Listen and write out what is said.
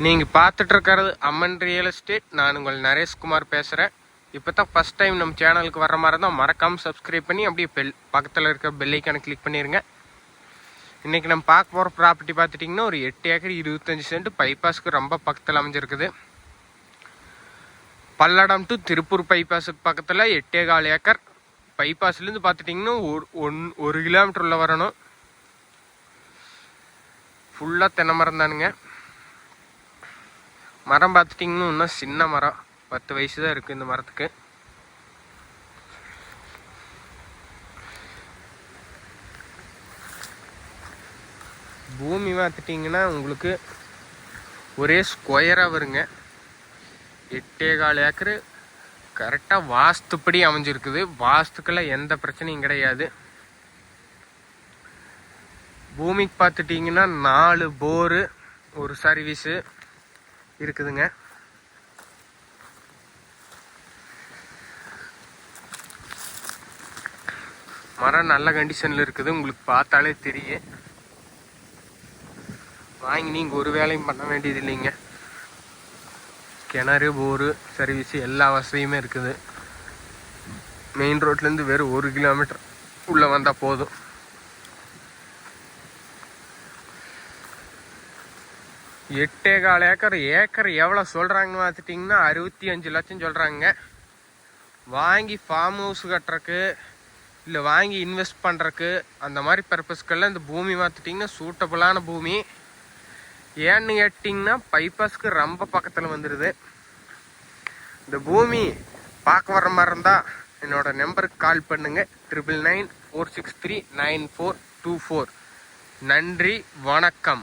நீங்கள் பார்த்துட்டு இருக்கிறது அம்மன் ரியல் எஸ்டேட் நான் உங்கள் நரேஷ்குமார் பேசுகிறேன் இப்போ தான் ஃபஸ்ட் டைம் நம்ம சேனலுக்கு வர மாதிரி தான் மறக்காமல் சப்ஸ்கிரைப் பண்ணி அப்படியே பெல் பக்கத்தில் இருக்க பெல்லைக்கான கிளிக் பண்ணிடுங்க இன்றைக்கி நம்ம பார்க்க போகிற ப்ராப்பர்ட்டி பார்த்துட்டிங்கன்னா ஒரு எட்டு ஏக்கர் இருபத்தஞ்சி சென்ட் பைபாஸ்க்கு ரொம்ப பக்கத்தில் அமைஞ்சிருக்குது. பல்லடம் டு திருப்பூர் பைபாஸுக்கு பக்கத்தில் எட்டே கால் ஏக்கர். பைபாஸ்லேருந்து பார்த்துட்டிங்கன்னா ஒரு ஒன் ஒரு கிலோமீட்டர் உள்ள வரணும். ஃபுல்லாக தென்னை மரம் தானுங்க. மரம் பார்த்துட்டிங்கன்னா இன்னும் சின்ன மரம். பத்து வயசு தான் இருக்குது இந்த மரத்துக்கு. பூமி பார்த்துட்டிங்கன்னா உங்களுக்கு ஒரே ஸ்கொயராக வருங்க. எட்டே கால் ஏக்கரு. கரெக்டாக வாஸ்துப்படி அமைஞ்சிருக்குது. வாஸ்துக்கெல்லாம் எந்த பிரச்சனையும் கிடையாது. பூமிக்கு பார்த்துட்டிங்கன்னா நாலு போரு ஒரு சர்வீஸு இருக்குதுங்க. மரம் நல்ல கண்டிஷனில் இருக்குது. உங்களுக்கு பார்த்தாலே தெரியும். வாங்கி நீங்கள் ஒரு வேலையும் பண்ண வேண்டியது இல்லைங்க. கிணறு போரு சர்வீஸு எல்லா வசதியுமே இருக்குது. மெயின் ரோட்லேருந்து வெறும் ஒரு கிலோமீட்டர் உள்ளே வந்தால் போதும். எட்டே கால் ஏக்கர் ஏக்கர் எவ்வளோ சொல்கிறாங்கன்னு பார்த்துட்டிங்கன்னா அறுபத்தி அஞ்சு லட்சம் சொல்கிறாங்க வாங்கி ஃபார்ம் ஹவுஸ் கட்டுறக்கு இல்லை வாங்கி இன்வெஸ்ட் பண்ணுறக்கு அந்த மாதிரி பர்பஸ்க்கெல்லாம் இந்த பூமி பார்த்துட்டிங்கன்னா சூட்டபுளான பூமி. ஏன்னு கேட்டிங்கன்னா பைபாஸ்க்கு ரொம்ப பக்கத்தில் வந்துடுது இந்த பூமி பார்க்க வர மாதிரி இருந்தால் என்னோட நம்பருக்கு கால் பண்ணுங்கள் triple nine four six three nine four two four நன்றி வணக்கம்.